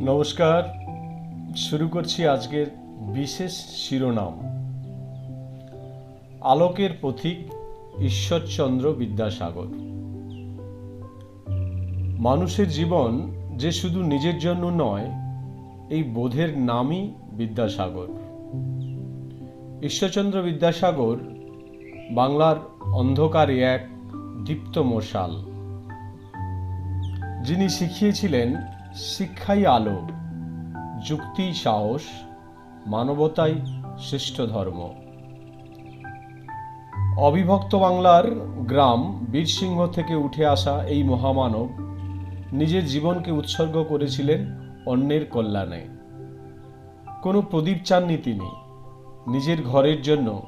নমস্কার। শুরু করছি আজকের বিশেষ শিরোনাম। আলোকের পথিক ঈশ্বরচন্দ্র বিদ্যাসাগর। মানুষের জীবন যে শুধু নিজের জন্য নয়, এই বোধের নামই বিদ্যাসাগর। ঈশ্বরচন্দ্র বিদ্যাসাগর বাংলার অন্ধকারে এক দীপ্ত মশাল যিনি শিখিয়েছিলেন শিক্ষাই আলো, যুক্তি সাহস, মানবতাই শ্রেষ্ঠ ধর্ম। অবিভক্ত বাংলার গ্রাম বীরসিংহ থেকে উঠে আসা এই মহামানব নিজের জীবনকে উৎসর্গ করেছিলেন অন্যের কল্যাণে। কোনো প্রদীপ চাননি তিনি, নিজের ঘরের জন্য,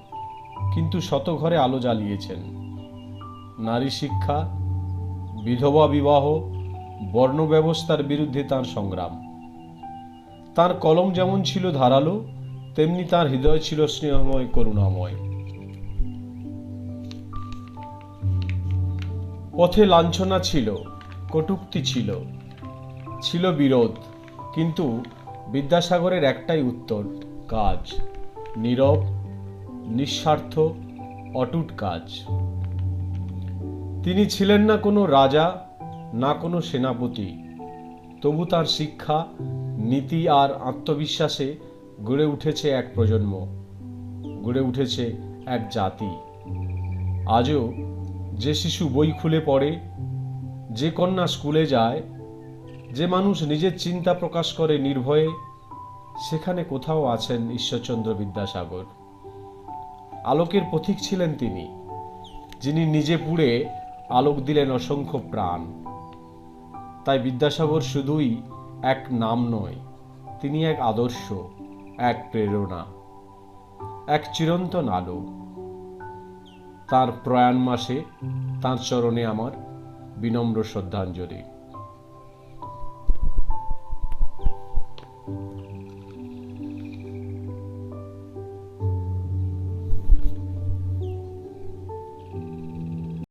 কিন্তু শত ঘরে আলো জ্বালিয়েছেন। নারী শিক্ষা, বিধবা বিবাহ বর্ণ ব্যবস্থার বিরুদ্ধে তার সংগ্রাম। তার কলম যেমন ছিল ধারালো, তেমনি তার হৃদয় ছিল স্নেহময়, করুণাময়। পথে লাঞ্ছনা ছিল, কটূক্তি ছিল। ছিল বিরোধ, কিন্তু বিদ্যাসাগরের একটাই উত্তর, কাজ। নীরব, নিঃস্বার্থ, অটুট কাজ। তিনি ছিলেন না কোনো রাজা না কোনো সেনাপতি। তবু তার শিক্ষা, নীতি আর আত্মবিশ্বাসে গড়ে উঠেছে এক প্রজন্ম, গড়ে উঠেছে এক জাতি। আজও যে শিশু বই খুলে পড়ে, যে কন্যা স্কুলে যায়, যে মানুষ নিজের চিন্তা প্রকাশ করে নির্ভয়ে, সেখানে কোথাও আছেন ঈশ্বরচন্দ্র বিদ্যাসাগর। আলোকের পথিক ছিলেন তিনি, যিনি নিজে পুড়ে আলোক দিলেন অসংখ্য প্রাণ। তাই বিদ্যাসাগর শুধুই এক নাম নয়, তিনি এক আদর্শ, এক প্রেরণা, এক চিরন্তন আলো। তার প্রয়াণ মাসে তার চরণে আমার বিনম্র শ্রদ্ধাঞ্জলি।